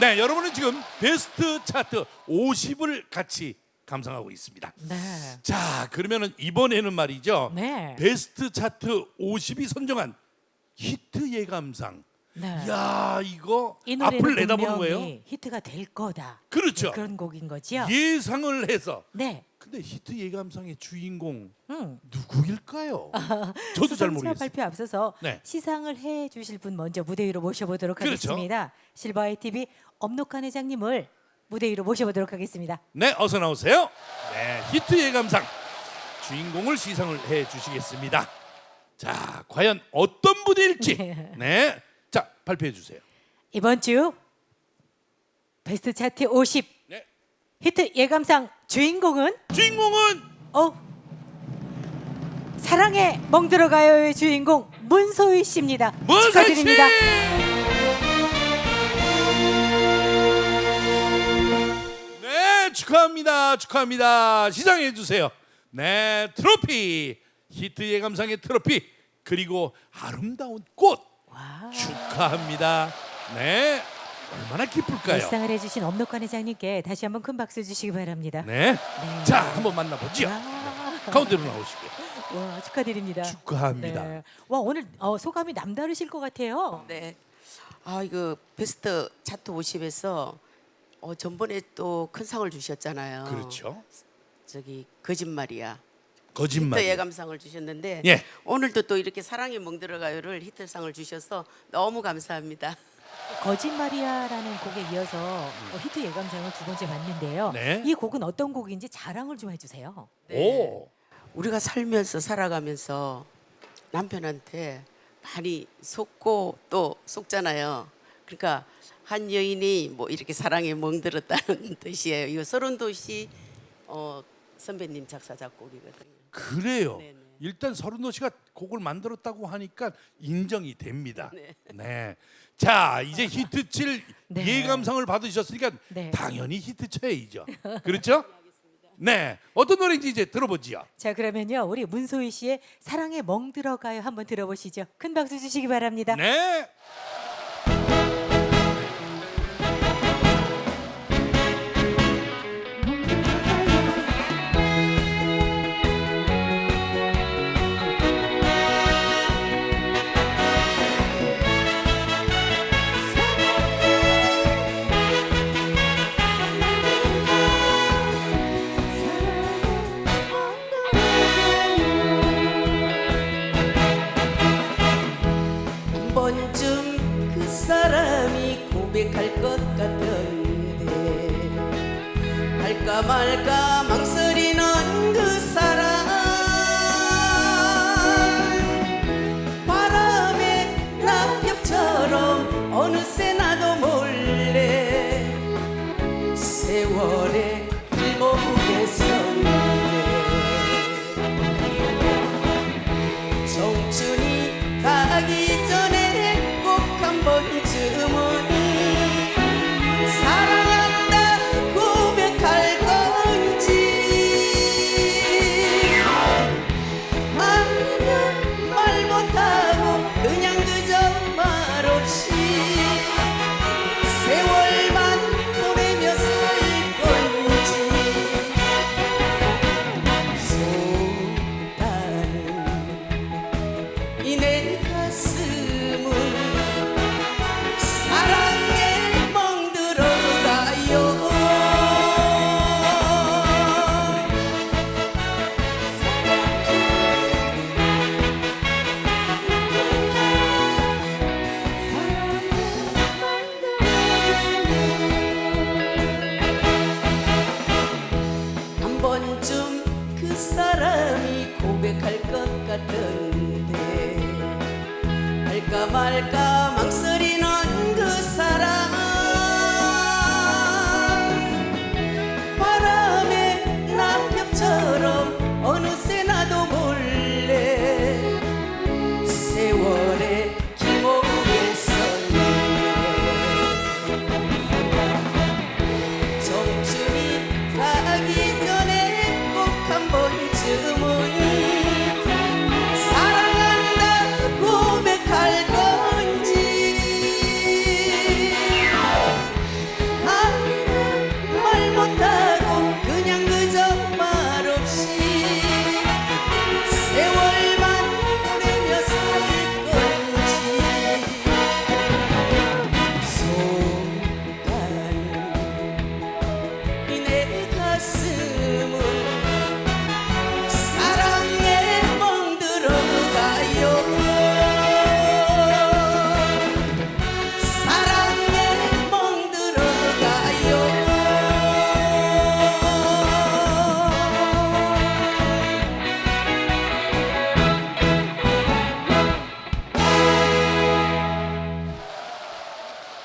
네, 여러분은 지금 베스트 차트 50을 같이 감상하고 있습니다. 네. 자, 그러면은 이번에는 말이죠. 네. 베스트 차트 50이 선정한 히트 예감상. 네. 야, 이거 이 노래는 앞을 내다보는 분명히 거예요. 히트가 될 거다. 그렇죠. 네, 그런 곡인 거지요. 예상을 해서. 네. 근데 히트 예감상의 주인공 음. 누구일까요? 저도 잘 수상자 모르겠어요. 발표 앞서서 네. 시상을 해 주실 분 먼저 무대 위로 모셔보도록 그렇죠. 하겠습니다. 실버아이 TV 엄록한 회장님을 무대 위로 모셔보도록 하겠습니다. 네, 어서 나오세요. 네, 히트 예감상 주인공을 시상을 해 주시겠습니다. 자, 과연 어떤 분일지. 네. 네. 자, 발표해 주세요. 이번 주 베스트 차트 50 네. 히트 예감상 주인공은 주인공은 어 사랑에 멍들어가요의 주인공 문소희 씨입니다. 문선 씨! 축하드립니다. 네, 축하합니다. 축하합니다. 시상해 주세요. 네, 트로피. 히트 예감상의 트로피 그리고 아름다운 꽃 와. 축하합니다. 네. 얼마나 기쁠까요? 발상을 해주신 엄록관 회장님께 다시 한번 큰 박수 주시기 바랍니다. 네. 네. 자, 한번 만나보죠. 와, 가운데로 나오시고요. 와, 축하드립니다. 축하합니다. 네. 와 오늘 어, 소감이 남다르실 것 같아요. 네. 아 이거 베스트 차트 50에서 어, 전번에 또 큰 상을 주셨잖아요. 그렇죠. 저기 거짓말이야. 거짓말. 히트 예감상을 주셨는데 예. 오늘도 또 이렇게 사랑이 멍들어가요를 히트상을 주셔서 너무 감사합니다. 거짓말이야라는 곡에 이어서 어, 히트 예감상을 두 번째 받는데요. 네. 이 곡은 어떤 곡인지 자랑을 좀 해주세요. 오. 우리가 살면서 살아가면서 남편한테 많이 속고 또 속잖아요. 그러니까 한 여인이 뭐 이렇게 사랑에 멍들었다는 뜻이에요. 이거 서른 도시 어, 선배님 작사 작곡이거든요. 그래요. 네네. 일단 서른도 씨가 곡을 만들었다고 하니까 인정이 됩니다. 네. 네. 자, 이제 히트 칠 네. 예감상을 받으셨으니까 네. 당연히 히트 쳐야죠. 그렇죠? 네. 어떤 노래인지 이제 들어보지요. 자 그러면요 우리 문소희 씨의 사랑에 멍 들어가요 한번 들어보시죠. 큰 박수 주시기 바랍니다. 네. 고백할 것 같던데 할까 말까 망설이는 그 사람 번쯤 그 사람이 고백할 것 같던데. 할까 말까